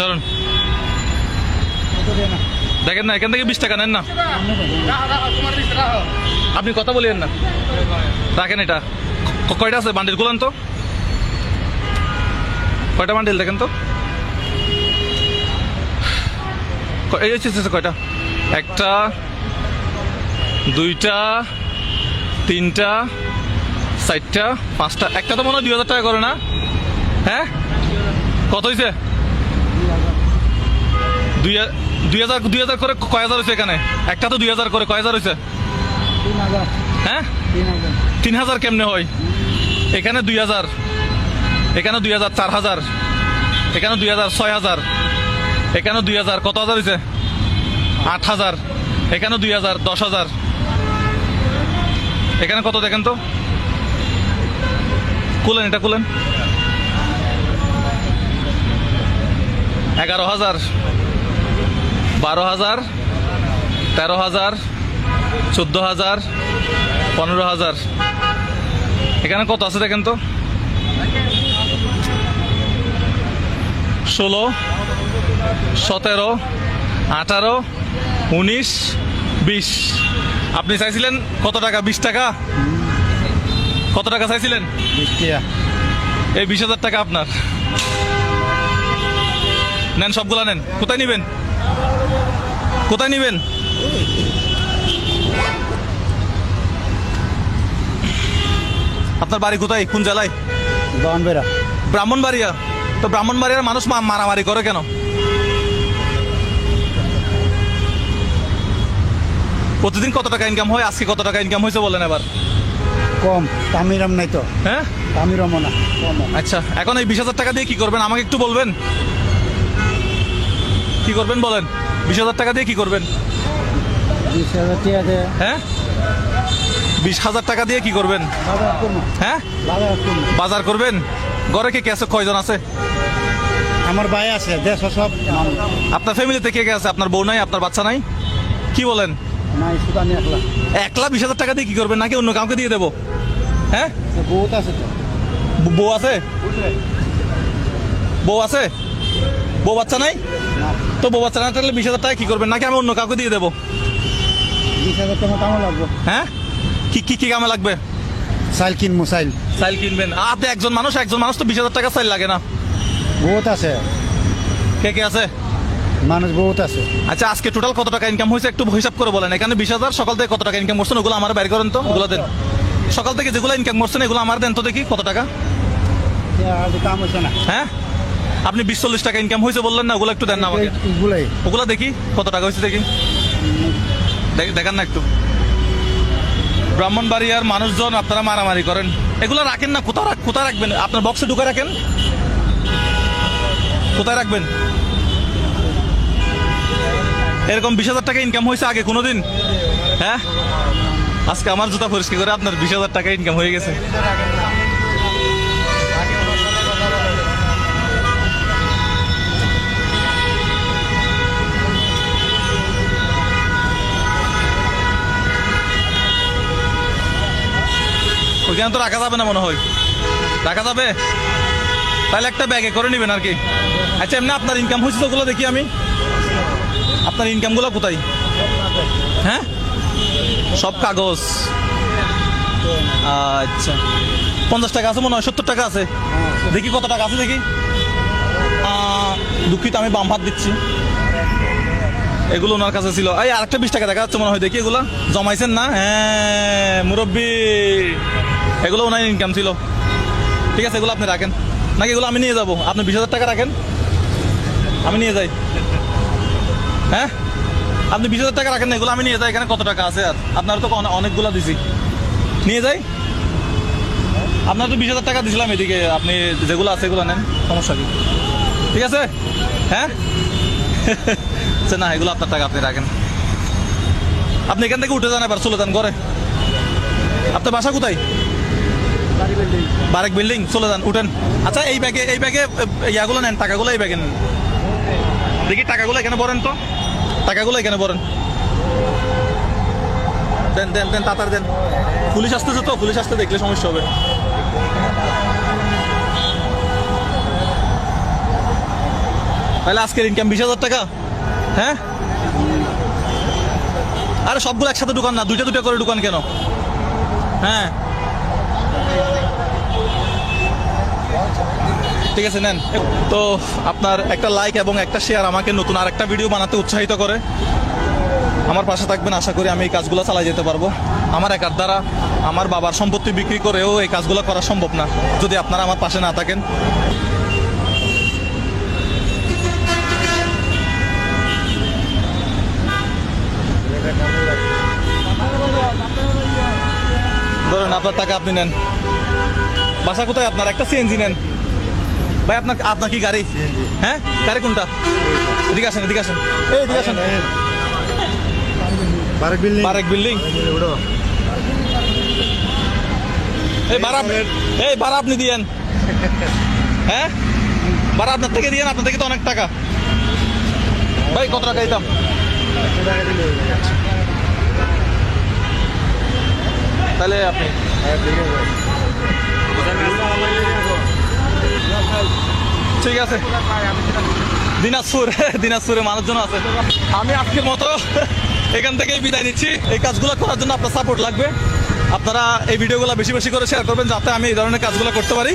চলুন দেখেন না, এখান থেকে বিশ টাকা, নেন না। আপনি কথা বলিয়েন না। রাখেন এটা। কয়টা আছে? বান্ডিল গুলান তো। কয়টা বান্ডিল দেখেন তো। এই কয়টা? একটা, দুইটা, তিনটা, চারটা, পাঁচটা। একটা তো মনে হয় দুই হাজার টাকা করে না। হ্যাঁ? কত হয়েছে দুই হাজার দুই হাজার করে কয় হাজার এখানে? একটা তো দুই হাজার করে, কয় হাজার হয়েছে হ্যাঁ? তিন হাজার কেমনে হয়? এখানে দুই হাজার। এখানে দুই হাজার চার হাজার। এখানে দুই হাজার ছয় হাজার। এখানে দুই হাজার কত হাজার হয়েছে আট হাজার। এখানে দুই হাজার দশ হাজার। এখানে কত দেখেন তো? কুলেন, এটা কুলেন। এগারো হাজার। বারো হাজার তেরো হাজার চোদ্দ হাজার পনেরো হাজার। এখানে কত আছে দেখেন তো? ষোলো সতেরো আঠারো উনিশ বিশ। আপনি চাইছিলেন কত টাকা? বিশ টাকা? কত টাকা চাইছিলেন? এই বিশ হাজার টাকা আপনার। নেন সবগুলা নেন। কোথায় নিবেন? কোথায় নিবেন? আপনার বাড়ি কোথায়? কোন জেলায়? বাউনবেড়া ব্রাহ্মণবাড়িয়া। তো ব্রাহ্মণবাড়িয়ার মানুষ মারামারি করে কেন? প্রতিদিন কত টাকা ইনকাম হয়? আজকে কত টাকা ইনকাম হয়েছে বলেন এবার। কম। তামিরাম নাই তো। হ্যাঁ? তামিরামও না। আচ্ছা এখন এই বিশ হাজার টাকা দিয়ে কি করবেন? আমাকে একটু বলবেন? কি করবেন বলেন? বিশ হাজার টাকা দিয়ে কি করবেন? বিশ হাজার টাকা দেয় হ্যাঁ? বিশ হাজার টাকা দিয়ে কি করবেন? হ্যাঁ? বাজার করবেন? ঘরে কে কে আছে? কয়জন আছে? আমার ভাই আছে দেশ সব আপনার ফ্যামিলিতে কে কে আছে? আপনার বউ নাই? আপনার বাচ্চা নাই? কি বলেন? একলা। বিশ হাজার টাকা দিয়ে কি করবেন? নাকি অন্য কাউকে দিয়ে দেবো? হ্যাঁ? বহুত আছে বউ আছে? বউ আছে? বউ বাচ্চা নাই? না। তো বউ বাচ্চা না থাকলে বিশ হাজার টাকা কি করবেন? নাকি আমি অন্য কাউকে দিয়ে দেবো? বিশ হাজার টাকা কামো লাগবো। হ্যাঁ? কি কি কি কামে লাগবে? চাইল কিনবো চাইল সাইল কিনবেন। আপনি একজন মানুষ একজন মানুষ তো বিশ হাজার টাকা সাইল লাগে না। বহুত আছে। কে কে আছে? মানুষ বহুত আছে। আচ্ছা আজকে টোটাল কত টাকা ইনকাম হয়েছে? একটু হিসাব করে বলেন। এখানে বিশ হাজার সকাল থেকে কত টাকা ইনকাম করছেন? ওগুলো আমার বের করেন তো ওগুলো দেন। সকাল থেকে যেগুলো ইনকাম করছেন এগুলো আমার দেন তো দেখি কত টাকা? কাম হচ্ছে না। হ্যাঁ? আপনি বিশ চল্লিশ টাকা ইনকাম হয়েছে বললেন না ওগুলো একটু দেন না আমাকে। ওগুলো দেখি কত টাকা হয়েছে দেখি। দেখ- দেখান না একটু। ব্রাহ্মণবাড়িয়ার মানুষজন আপনারা মারামারি করেন। এগুলো রাখেন না কোথাও কোথায় রাখবেন? আপনার বক্সে ঢুকে রাখেন। কোথায় রাখবেন? এরকম বিশ হাজার টাকা ইনকাম হয়েছে আগে কোনোদিন? হ্যাঁ? আজকে আমার জুতা পরিষ্কার করে আপনার বিশ হাজার টাকা ইনকাম হয়ে গেছে। ওইখানে তো রাখা যাবে না মনে হয়। রাখা যাবে? তাহলে একটা ব্যাগে করে নেবেন আর কি। আচ্ছা এমনি আপনার ইনকাম হয়েছে তো ওগুলো দেখি আমি। আপনার ইনকামগুলো কোথায়? হ্যাঁ? সব কাগজ। আচ্ছা। পঞ্চাশ টাকা আছে মনে হয়, সত্তর টাকা আছে। দেখি কত টাকা আছে দেখি। দুঃখিত, আমি বাম হাত দিচ্ছি। এগুলো ওনার কাছে ছিল। এই আরেকটা বিশ টাকা দেখা যাচ্ছে মনে হয়, দেখি এগুলো। জমাইছেন না? হ্যাঁ মুরব্বী। এগুলো ওনার ইনকাম ছিল। ঠিক আছে, এগুলো আপনি রাখেন। নাকি এগুলো আমি নিয়ে যাব? আপনি বিশ হাজার টাকা রাখেন। আমি নিয়ে যাই। হ্যাঁ? আপনি বিশ হাজার টাকা রাখেন এগুলো আমি নিয়ে যাই। এখানে কত টাকা আছে আর? আপনার তো অনে- অনেকগুলো দিছি। নিয়ে যাই। আপনার তো বিশ হাজার টাকা দিছিলাম এদিকে। আপনি যেগুলো আছে এগুলো নেন। সমস্যা কি? ঠিক আছে? হ্যাঁ? আচ্ছা না, এগুলো আপনার টাকা আপনি রাখেন। আপনি এখান থেকে উঠে যান এবার, চলে যান ঘরে। আপনার বাসা কোথায়? বারেক বিল্ডিং চলে যান, উঠেন। আচ্ছা এই ব্যাগে এই ব্যাগে ইয়াগুলো নেন, টাকাগুলো এই ব্যাগে নেন। দেখি টাকাগুলো এখানে পড়েন তো। টাকাগুলো এখানে পড়েন দেন দেন দেন, তাড়াতাড়ি দেন। পুলিশ আসতেছে তো, পুলিশ আসতে দেখলে সমস্যা হবে। তাহলে আজকের ইনকাম বিশ হাজার টাকা? হ্যাঁ? আরে সবগুলো একসাথে দোকান না, দুইটা দুটা করে দোকান কেন? হ্যাঁ? ঠিক আছে, নেন। তো আপনার একটা লাইক এবং একটা শেয়ার আমাকে নতুন আর একটা ভিডিও বানাতে উৎসাহিত করে। আমার পাশে থাকবেন, আশা করি আমি এই কাজগুলো চালাই যেতে পারব। আমার একার দ্বারা আমার বাবার সম্পত্তি বিক্রি করেও এই কাজগুলো করা সম্ভব না, যদি আপনারা আমার পাশে না থাকেন। ধরেন আপনার টাকা আপনি নেন। বাসা কোথায় আপনার? একটা সিএনজি নেন। ভাই আপনার আপনার কি গাড়ি? হ্যাঁ? গাড়ি কোনটা? এদিকে আসেন এদিকে আসেন। এই এদিকে আসেন। বারেক বিল্ডিং। বারেক বিল্ডিং। এই ভাড়া এই ভাড়া আপনি দিয়েন। হ্যাঁ? ভাড়া আপনার থেকে দিয়েন আপনার থেকে তো অনেক টাকা। ভাই কত টাকা দিতাম? তাহলে আপনি ঠিক আছে। দিনাজপুর, দিনাজপুরে মানুষজন আছে। আমি আজকের মতো এখান থেকেই বিদায় নিচ্ছি। এই কাজগুলো করার জন্য আপনার সাপোর্ট লাগবে। আপনারা এই ভিডিওগুলো বেশি বেশি করে শেয়ার করবেন যাতে আমি এই ধরনের কাজগুলো করতে পারি।